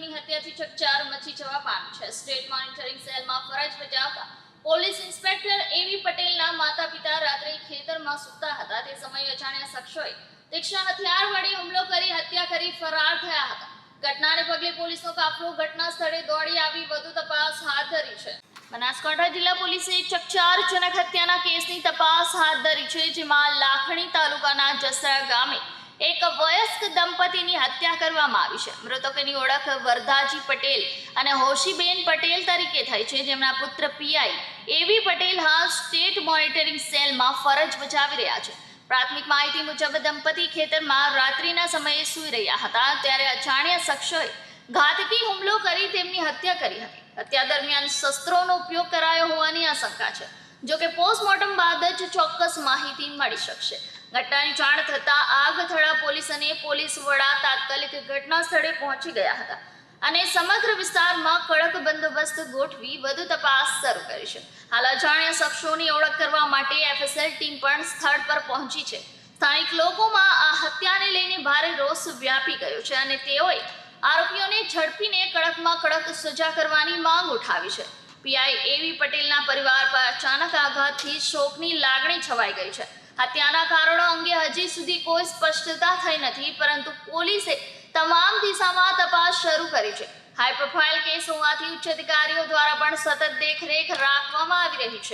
હત્યાથી ચકચાર મચી જવા પામી છે. સ્ટેટ મોનિટરિંગ સેલમાં ફરજ બજાવતા પોલીસ ઇન્સ્પેક્ટર એવી પટેલના માતા પિતા રાત્રે ખેતરમાં સૂતા હતા. તે સમયે અજાણ્યા શખ્સોએ તીક્ષ્ણ હથિયાર વડે હુમલો કરી હત્યા કરી ફરાર થયા હતા. ઘટનાને પગલે પોલીસનો કાફલો ઘટના સ્થળે દોડી આવી. વધુ તપાસ હાથ ધરી છે. બનાસકાંઠા જિલ્લા પોલીસે ચકચારજનક હત્યાના કેસની તપાસ હાથ ધરી છે, જેમાં લાખણી તાલુકાના જસરા ગામે એક વયસ્ક દંપતીની હત્યા કરવામાં આવી છે. મૃતકોની ઓળખ વરદાજી પટેલ અને હોશીબેન પટેલ તરીકે થઈ છે. જેમના પુત્ર પીઆઈ એવી પટેલ હાલ સ્ટેટ મોનિટરિંગ સેલમાં ફરજ બજાવી રહ્યા છે. પ્રાથમિક માહિતી મુજબ દંપતી ખેતરમાં રાત્રિના સમયે સૂઈ રહ્યા હતા. ત્યારે અજાણ્યા શખ્સોએ ઘાતકી હુમલો કરી તેમની હત્યા કરી હતી. હત્યા દરમિયાન શસ્ત્રોનો ઉપયોગ કરાયો હોવાની આશંકા છે. જોકે પોસ્ટમોર્ટમ બાદ જ ચોક્કસ માહિતી મળી શકશે. ઘટનાની જાણ થતાં આગથળા પોલીસ અને પોલીસ વડા તાત્કાલિક ઘટના સ્થળે પહોંચી ગયા હતા અને સમગ્ર વિસ્તારમાં કડક બંદોબસ્ત ગોઠવી વધુ તપાસ શરૂ કરી છે. હાલ અજાણ્યા શખ્સોની ઓળખ કરવા માટે એફએસએલ ટીમ પણ સ્થળ પર પહોંચી છે. સ્થાનિક લોકોમાં આ હત્યાને લઈને ભારે રોષ વ્યાપી ગયો છે અને તેઓએ આરોપીઓને ઝડપીને કડકમાં કડક સજા કરવાની માંગ ઉઠાવી છે. પીઆઈ એવી પટેલના પરિવાર પર અચાનક આઘાતથી શોકની લાગણી છવાઈ ગઈ છે. હત્યાના કારણો અંગે હજી સુધી કોઈ સ્પષ્ટતા થઈ નથી, પરંતુ પોલીસે તમામ દિશામાં તપાસ શરૂ કરી છે. હાઈ પ્રોફાઇલ કેસ હોવાથી ઉચ્ચ અધિકારીઓ દ્વારા પણ સતત દેખરેખ રાખવામાં આવી રહી છે.